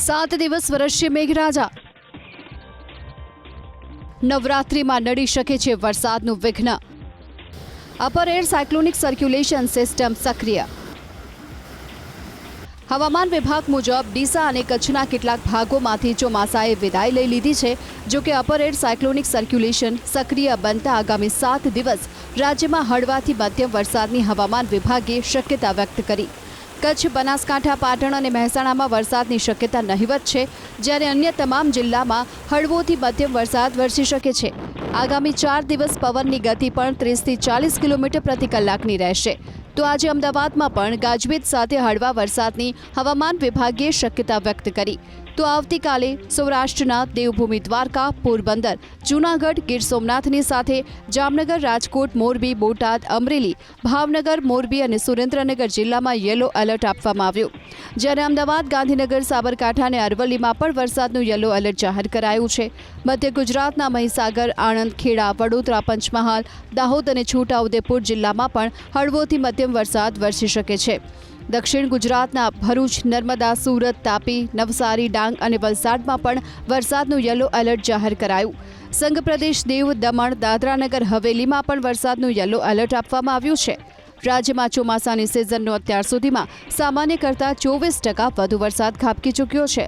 સાત દિવસ વરસશે મેઘરાજા. નવરાત્રિમાં નડી શકે છે વરસાદનું વિઘ્ન. Upper air cyclonic circulation system સક્રિય. હવામાન વિભાગ મુજબ ડીસા અને કચ્છના કેટલાક ભાગોમાંથી ચોમાસાએ વિદાય લઈ લીધી છે, જો કે અપર એર સાયક્લોનિક સર્ક્યુલેશન સક્રિય બનતા આગામી સાત દિવસ રાજ્યમાં હળવાથી મધ્યમ વરસાદની હવામાન વિભાગે શક્યતા વ્યક્ત કરી. કચ્છ, બનાસકાંઠા, પાટણ અને મહેસાણામાં વરસાદની શક્યતા નહીવત છે. જ્યારે અન્ય તમામ જિલ્લામાં હળવોથી મધ્યમ વરસાદ વરસી શકે છે. આગામી ચાર દિવસ પવનની ગતિ પણ ત્રીસથી ચાલીસ કિલોમીટર પ્રતિ કલાકની રહેશે. તો આજે અમદાવાદમાં પણ ગાજવીજ સાથે હળવા વરસાદની હવામાન વિભાગે શક્યતા વ્યક્ત કરી. તો આવતીકાલે સૌરાષ્ટ્રના દેવભૂમિ દ્વારકા, પોરબંદર, જૂનાગઢ, ગીર સોમનાથની સાથે જામનગર, રાજકોટ, મોરબી, બોટાદ, અમરેલી, ભાવનગર, મોરબી અને સુરેન્દ્રનગર જિલ્લામાં યલો એલર્ટ આપવામાં આવ્યું. જ્યારે અમદાવાદ, ગાંધીનગર, સાબરકાંઠા અને અરવલ્લીમાં પણ વરસાદનું યલો એલર્ટ જાહેર કરાયું છે. મધ્ય ગુજરાતના મહીસાગર, આણંદ, ખેડા, વડોદરા, પંચમહાલ, દાહોદ અને છોટાઉદેપુર જિલ્લામાં પણ હળવોથી મધ્યમ વરસાદ વરસી શકે છે. દક્ષિણ ગુજરાતના ભરૂચ, નર્મદા, સુરત, તાપી, નવસારી, ડાંગ અને વલસાડમાં પણ વરસાદનું યલો એલર્ટ જાહેર કરાયું. સંઘ પ્રદેશ દીવ, દમણ, દાદરાનગર, હવેલીમાં પણ વરસાદનું યલો એલર્ટ આપવામાં આવ્યું છે. રાજ્યમાં ચોમાસાની સિઝનનો અત્યાર સુધીમાં સામાન્ય કરતાં ચોવીસ ટકા વધુ વરસાદ ખાબકી ચૂક્યો છે.